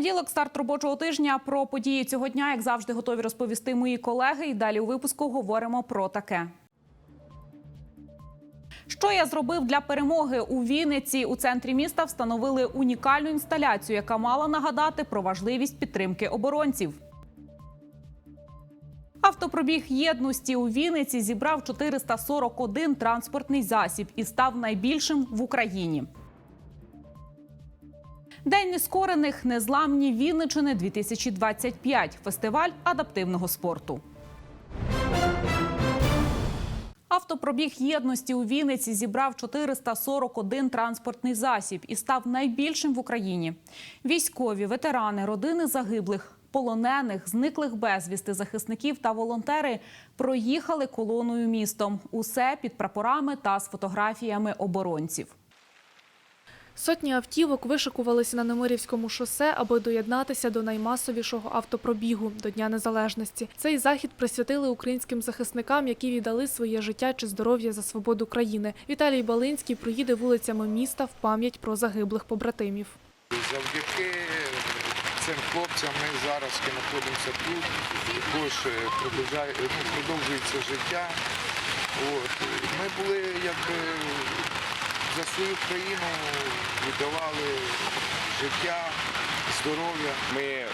Понеділок, старт робочого тижня. Про події цього дня, як завжди, готові розповісти мої колеги. І далі у випуску говоримо про таке. Що я зробив для перемоги у Вінниці? У центрі міста встановили унікальну інсталяцію, яка мала нагадати про важливість підтримки оборонців. Автопробіг єдності у Вінниці зібрав 441 транспортний засіб і став найбільшим в Україні. День нескорених незламні Вінничини 2025 фестиваль адаптивного спорту. Автопробіг єдності у Вінниці зібрав 441 транспортний засіб і став найбільшим в Україні. Військові, ветерани, родини загиблих, полонених, зниклих безвісти, захисників та волонтери проїхали колоною містом. Усе під прапорами та з фотографіями оборонців. Сотні автівок вишикувалися на Немирівському шосе, аби доєднатися до наймасовішого автопробігу до Дня Незалежності. Цей захід присвятили українським захисникам, які віддали своє життя чи здоров'я за свободу країни. Віталій Балинський проїде вулицями міста в пам'ять про загиблих побратимів. Завдяки цим хлопцям ми зараз знаходимося тут. Також е, ну, продовжується життя. От. Ми були якби за свою країну віддавали життя, здоров'я. Ми е,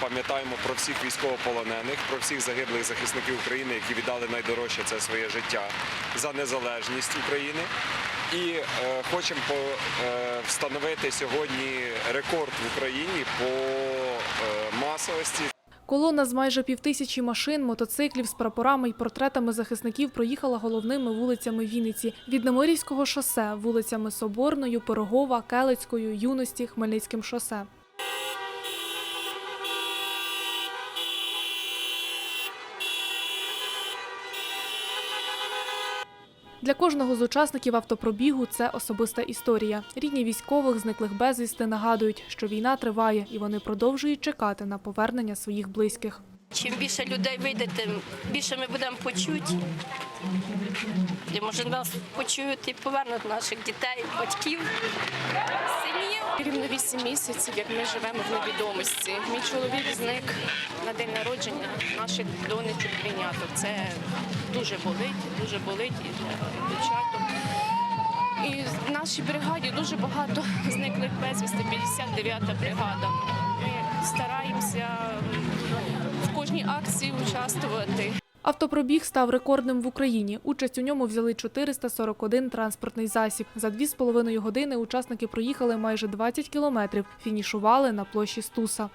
пам'ятаємо про всіх військовополонених, про всіх загиблих захисників України, які віддали найдорожче це своє життя за незалежність України. І е, хочемо по, е, встановити сьогодні рекорд в Україні по е, масовості. Колона з майже півтисячі машин, мотоциклів з прапорами і портретами захисників проїхала головними вулицями Вінниці від Немирівського шосе, вулицями Соборною, Пирогова, Келицькою, Юності, Хмельницьким шосе. Для кожного з учасників автопробігу це особиста історія. Рідні військових, зниклих безвісти, нагадують, що війна триває, і вони продовжують чекати на повернення своїх близьких. Чим більше людей вийде, тим більше ми будемо почуті. І може нас почують і повернуть наших дітей, батьків, синів. Рівно вісім місяців, як ми живемо в невідомості. Мій чоловік зник на день народження наших донечок прийняток. Це дуже болить, дуже болить і дівчаток. І в нашій бригаді дуже багато зниклих безвісти, 59-та бригада. Ми стараємося кожній акції участвувати. Автопробіг став рекордним в Україні. Участь у ньому взяли 441 транспортний засіб. За 2,5 години учасники проїхали майже 20 кілометрів. Фінішували на площі Стуса.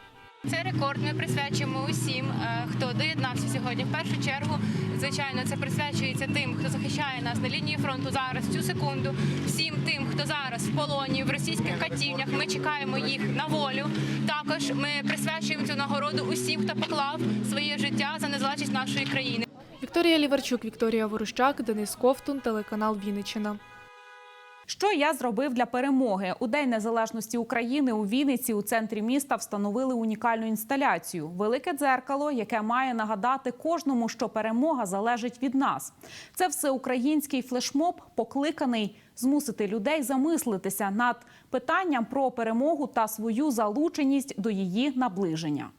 Це рекорд. Ми присвячуємо усім, е, хто доєднався сьогодні. В першу чергу, звичайно, це присвячується тим, хто захищає нас на лінії фронту зараз цю секунду. Всім тим, хто зараз в полоні в російських катівнях. Ми чекаємо їх на волю. Також ми присвячуємо цю нагороду усім, хто поклав своє життя за незалежність нашої країни. Вікторія Ліварчук, Вікторія Ворощак, Денис Ковтун, телеканал Вінниччина. Що я зробив для перемоги у День Незалежності України у Вінниці у центрі міста встановили унікальну інсталяцію велике дзеркало, яке має нагадати кожному, що перемога залежить від нас. Це всеукраїнський флешмоб, покликаний змусити людей замислитися над питанням про перемогу та свою залученість до її наближення.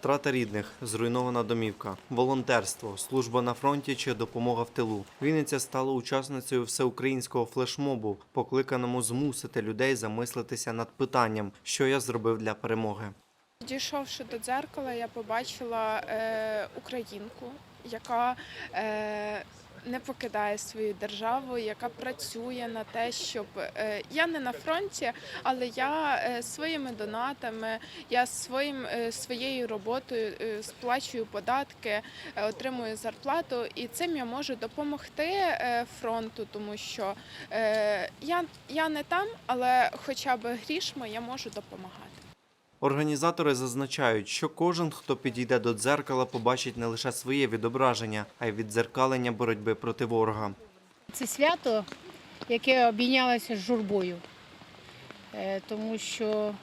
Втрата рідних, зруйнована домівка, волонтерство, служба на фронті чи допомога в тилу. Вінниця стала учасницею всеукраїнського флешмобу, покликаному змусити людей замислитися над питанням, що я зробив для перемоги. Дійшовши до дзеркала, я побачила е, українку, яка е, не покидає свою державу, яка працює на те, щоб е, я не на фронті, але я е, своїми донатами, я своїм е, своєю роботою сплачую податки, отримую зарплату, і цим я можу допомогти фронту, тому що я, я не там, але хоча б грішми я можу допомагати. Організатори зазначають, що кожен, хто підійде до дзеркала, побачить не лише своє відображення, а й віддзеркалення боротьби проти ворога. Це свято, яке обійнялося з журбою, Е, тому що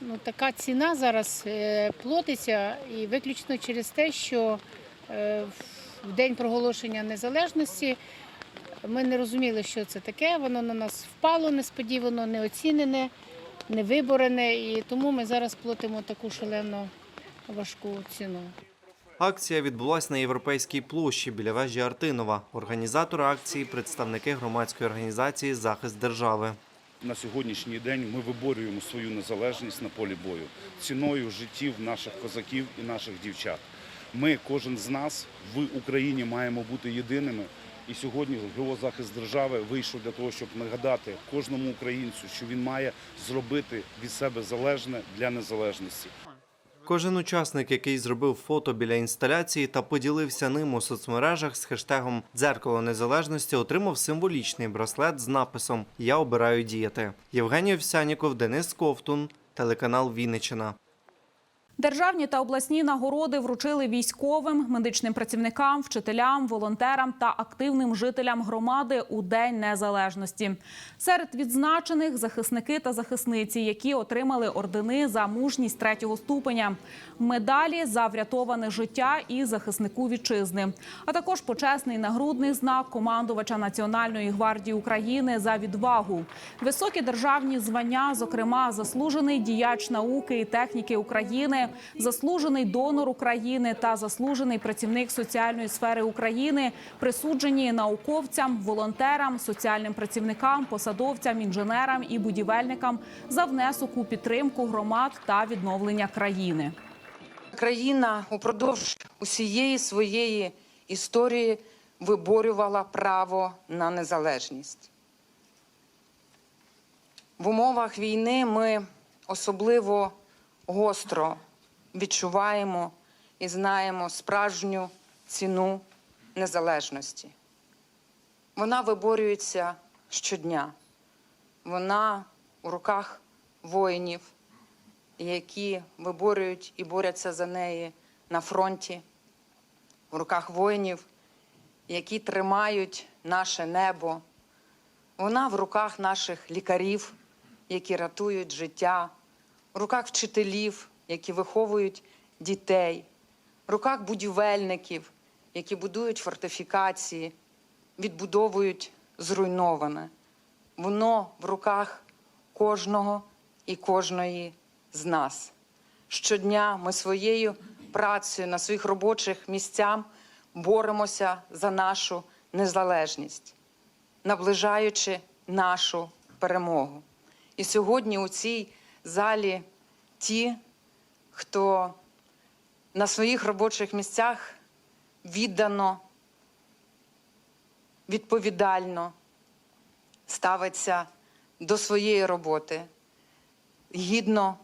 ну, така ціна зараз е, платиться і виключно через те, що е, в день проголошення незалежності ми не розуміли, що це таке. Воно на нас впало несподівано, неоцінене. Не виборене, і тому ми зараз платимо таку шалено важку ціну. Акція відбулась на європейській площі біля вежі Артинова. Організатори акції представники громадської організації Захист держави. На сьогоднішній день ми виборюємо свою незалежність на полі бою ціною життів наших козаків і наших дівчат. Ми, кожен з нас в Україні маємо бути єдиними. І сьогодні ГО захист держави вийшов для того, щоб нагадати кожному українцю, що він має зробити від себе залежне для незалежності. Кожен учасник, який зробив фото біля інсталяції та поділився ним у соцмережах з хештегом Дзеркало незалежності, отримав символічний браслет з написом Я обираю діяти. Євгеній Овсяніков, Денис Ковтун, телеканал Вінниччина. Державні та обласні нагороди вручили військовим, медичним працівникам, вчителям, волонтерам та активним жителям громади у День Незалежності. Серед відзначених захисники та захисниці, які отримали ордени за мужність третього ступеня, медалі за врятоване життя і захиснику вітчизни, а також почесний нагрудний знак командувача Національної гвардії України за відвагу, високі державні звання, зокрема заслужений діяч науки і техніки України, заслужений донор України та заслужений працівник соціальної сфери України, присуджені науковцям, волонтерам, соціальним працівникам, посадовцям, інженерам і будівельникам за внесок у підтримку громад та відновлення країни. Країна упродовж усієї своєї історії виборювала право на незалежність. В умовах війни ми особливо гостро відчуваємо і знаємо справжню ціну незалежності. Вона виборюється щодня. Вона у руках воїнів, які виборюють і борються за неї на фронті, в руках воїнів, які тримають наше небо. Вона в руках наших лікарів, які рятують життя, в руках вчителів, які виховують дітей, в руках будівельників, які будують фортифікації, відбудовують зруйноване. Воно в руках кожного і кожної з нас. Щодня ми своєю працею на своїх робочих місцях боремося за нашу незалежність, наближаючи нашу перемогу. І сьогодні у цій залі ті, хто на своїх робочих місцях віддано, відповідально ставиться до своєї роботи, гідно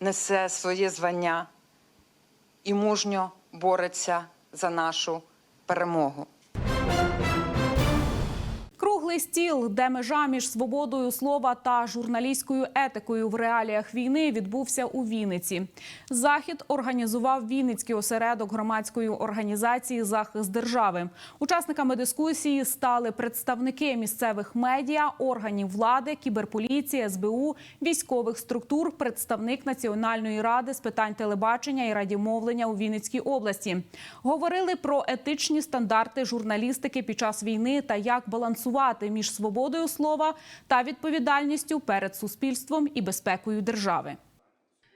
несе своє звання і мужньо бореться за нашу перемогу. Круглий стіл, де межа між свободою слова та журналістською етикою в реаліях війни відбувся у Вінниці. Захід організував Вінницький осередок громадської організації Захист держави. Учасниками дискусії стали представники місцевих медіа, органів влади, кіберполіції, СБУ, військових структур, представник Національної ради з питань телебачення і радіомовлення у Вінницькій області. Говорили про етичні стандарти журналістики під час війни та як балансувати між свободою слова та відповідальністю перед суспільством і безпекою держави.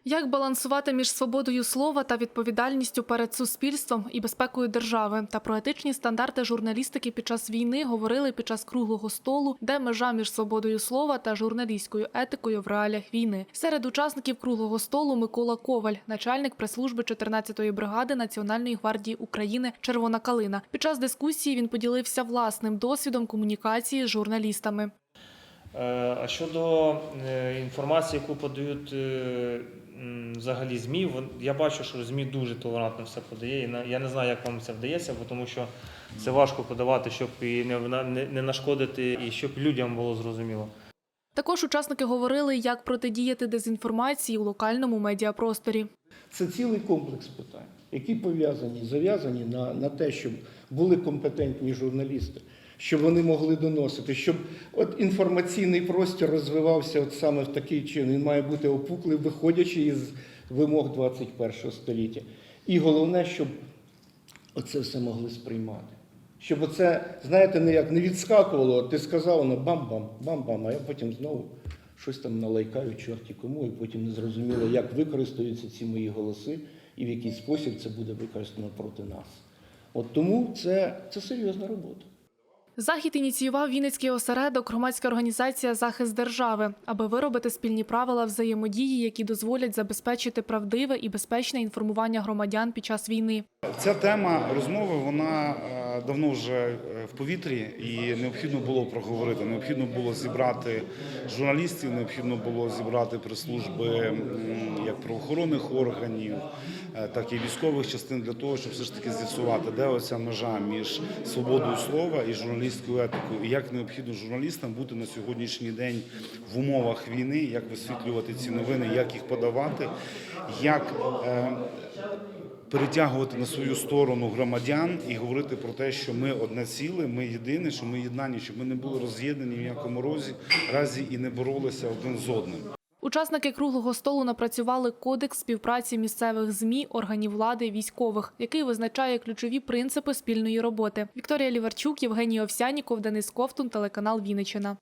Як балансувати між свободою слова та відповідальністю перед суспільством і безпекою держави та про етичні стандарти журналістики під час війни говорили під час круглого столу, де межа між свободою слова та журналістською етикою в реаліях війни. Серед учасників круглого столу Микола Коваль, начальник прес-служби 14-ї бригади Національної гвардії України Червона калина. Під час дискусії він поділився власним досвідом комунікації з журналістами. Е, А щодо е, інформації, яку подають е, взагалі ЗМІ, я бачу, що ЗМІ дуже толерантно все подає. І на- Я не знаю, як вам це вдається, бо тому що це важко подавати, щоб і не, не нашкодити, і щоб людям було зрозуміло. Також учасники говорили, як протидіяти дезінформації у локальному медіапросторі. Це цілий комплекс питань, які пов'язані, зав'язані на, на те, щоб були компетентні журналісти, щоб вони могли доносити, щоб от інформаційний простір розвивався от саме в такий чин. Він має бути опуклий, виходячи із вимог 21 століття. І головне, щоб оце все могли сприймати. Щоб оце, знаєте, не як не відскакувало, ти сказав, воно бам-бам, бам-бам, а я потім знову щось там налайкають чорті кому, і потім не зрозуміло, як використаються ці мої голоси і в який спосіб це буде використано проти нас. От тому це, це серйозна робота. Захід ініціював Вінницький осередок, громадська організація Захист держави, аби виробити спільні правила взаємодії, які дозволять забезпечити правдиве і безпечне інформування громадян під час війни. Ця тема розмови вона е, давно вже е, в повітрі, і необхідно було проговорити. Необхідно було зібрати журналістів, необхідно було зібрати прес-служби як правоохоронних органів, е, так і військових частин для того, щоб все ж таки з'ясувати, де оця межа між свободою слова і журналістською етикою, і як необхідно журналістам бути на сьогоднішній день в умовах війни, як висвітлювати ці новини, як їх подавати, як перетягувати на свою сторону громадян і говорити про те, що ми одне ціле, ми єдине, що ми єднані, щоб ми не були роз'єднані в ніякому розі, разі і не боролися один з одним. Учасники круглого столу напрацювали кодекс співпраці місцевих змі, органів влади, військових, який визначає ключові принципи спільної роботи. Вікторія Ліварчук, Євгеній Овсяніков, Денис Ковтун, телеканал Вінниччина.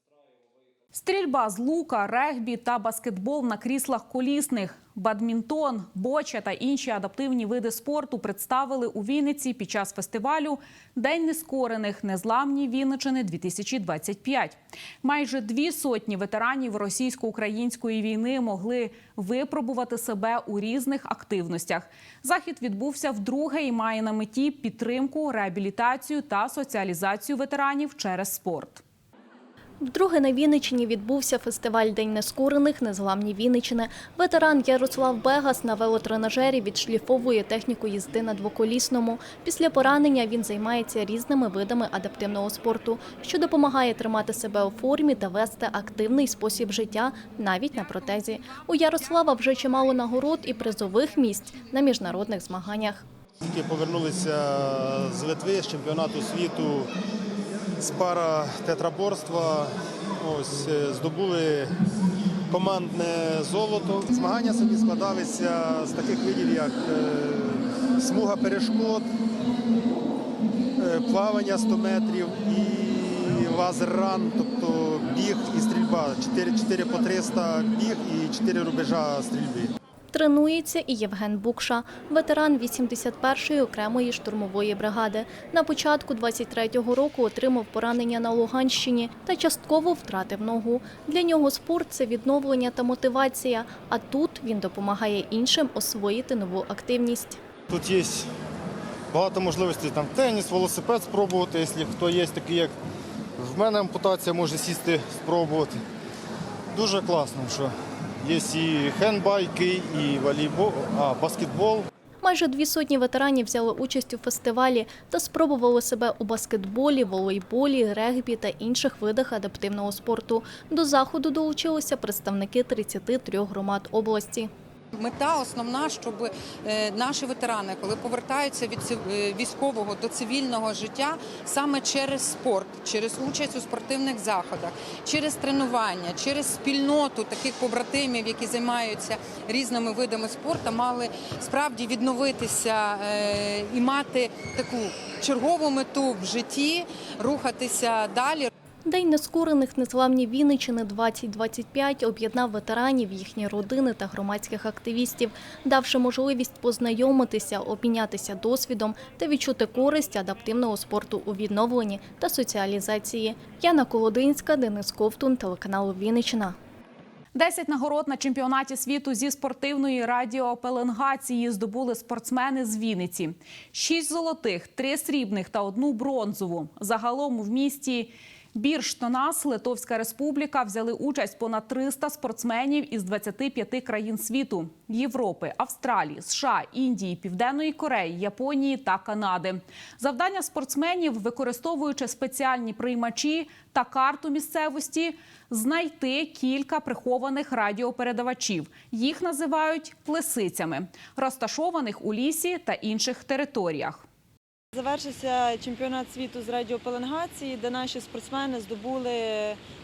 Стрільба з лука, регбі та баскетбол на кріслах колісних, бадмінтон, боча та інші адаптивні види спорту представили у Вінниці під час фестивалю День нескорених незламні Вінничини 2025. Майже дві сотні ветеранів російсько-української війни могли випробувати себе у різних активностях. Захід відбувся вдруге і має на меті підтримку, реабілітацію та соціалізацію ветеранів через спорт. Вдруге на Вінниччині відбувся фестиваль День нескорених Незламні Вінниччини. Ветеран Ярослав Бегас на велотренажері відшліфовує техніку їзди на двоколісному. Після поранення він займається різними видами адаптивного спорту, що допомагає тримати себе у формі та вести активний спосіб життя навіть на протезі. У Ярослава вже чимало нагород і призових місць на міжнародних змаганнях. Повернулися з Литви, з чемпіонату світу з пара тетраборства. Ось е, здобули командне золото. Змагання собі складалися з таких видів, як е, смуга перешкод, е, плавання 100 метрів і лазер-ран, тобто біг і стрільба. 4, 4 по 300 біг і 4 рубежа стрільби. Тренується і Євген Букша, ветеран 81-ї окремої штурмової бригади. На початку 23-го року отримав поранення на Луганщині та частково втратив ногу. Для нього спорт це відновлення та мотивація. А тут він допомагає іншим освоїти нову активність. Тут є багато можливостей там теніс, велосипед спробувати, якщо хто є такий, як в мене ампутація, може сісти, спробувати. Дуже класно, що є і хендбайки, і волейбол, а баскетбол. Майже дві сотні ветеранів взяли участь у фестивалі та спробували себе у баскетболі, волейболі, регбі та інших видах адаптивного спорту. До заходу долучилися представники 33 громад області. Мета основна, щоб е, наші ветерани, коли повертаються від е, військового до цивільного життя, саме через спорт, через участь у спортивних заходах, через тренування, через спільноту таких побратимів, які займаються різними видами спорту, мали справді відновитися е, і мати таку чергову мету в житті, рухатися далі. День нескорених незламні Вінничини 2025 об'єднав ветеранів, їхні родини та громадських активістів, давши можливість познайомитися, обмінятися досвідом та відчути користь адаптивного спорту у відновленні та соціалізації. Яна Колодинська, Денис Ковтун, телеканал Вінниччина. 10 нагород на чемпіонаті світу зі спортивної радіопеленгації здобули спортсмени з Вінниці. Шість золотих, три срібних та одну бронзову. Загалом в місті Бірштонас, Литовська Республіка, взяли участь понад 300 спортсменів із 25 країн світу – Європи, Австралії, США, Індії, Південної Кореї, Японії та Канади. Завдання спортсменів, використовуючи спеціальні приймачі та карту місцевості, знайти кілька прихованих радіопередавачів. Їх називають лисицями, розташованих у лісі та інших територіях. Завершився чемпіонат світу з радіопеленгації, де наші спортсмени здобули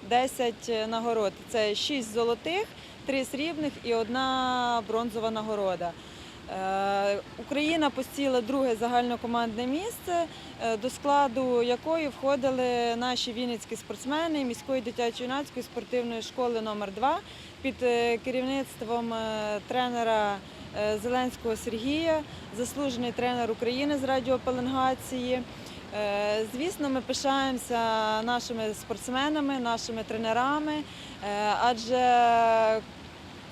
10 нагород. Це 6 золотих, 3 срібних і одна бронзова нагорода. Е, Україна посіла друге загальнокомандне місце, е, до складу якої входили наші вінницькі спортсмени міської дитячо-юнацької спортивної школи номер 2 під е, керівництвом тренера Зеленського Сергія, заслужений тренер України з радіопеленгації. Е, Звісно, ми пишаємося нашими спортсменами, нашими тренерами, е, адже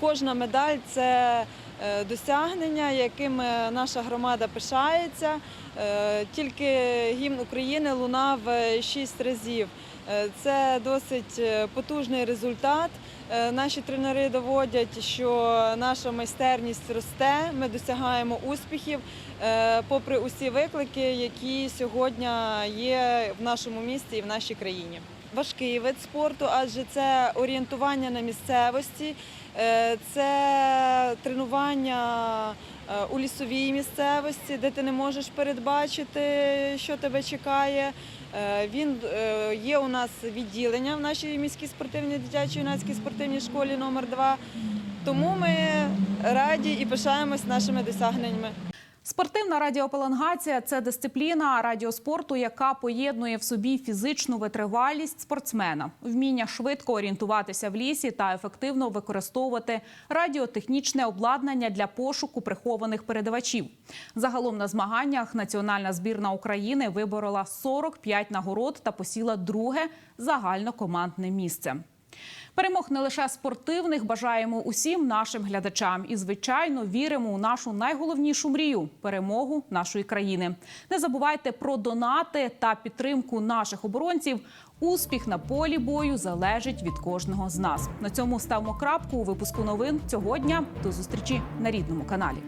кожна медаль це е, досягнення, яким е, наша громада пишається. Е, Тільки гімн України лунав е, шість разів. Е, Це досить е, потужний результат. Е, Наші тренери доводять, що наша майстерність росте, ми досягаємо успіхів, попри усі виклики, які сьогодні є в нашому місті і в нашій країні. Важкий вид спорту, адже це орієнтування на місцевості, це тренування е, у лісовій місцевості, де ти не можеш передбачити, що тебе чекає. Е, Він е, є у нас відділення в нашій міській спортивній дитячій юнацькій спортивній школі номер 2 Тому ми раді і пишаємось нашими досягненнями. Спортивна радіопеленгація – це дисципліна радіоспорту, яка поєднує в собі фізичну витривалість спортсмена, вміння швидко орієнтуватися в лісі та ефективно використовувати радіотехнічне обладнання для пошуку прихованих передавачів. Загалом на змаганнях національна збірна України виборола 45 нагород та посіла друге загальнокомандне місце. Перемог не лише спортивних бажаємо усім нашим глядачам і, звичайно, віримо у нашу найголовнішу мрію перемогу нашої країни. Не забувайте про донати та підтримку наших оборонців. Успіх на полі бою залежить від кожного з нас. На цьому ставимо крапку у випуску новин цього дня. До зустрічі на рідному каналі.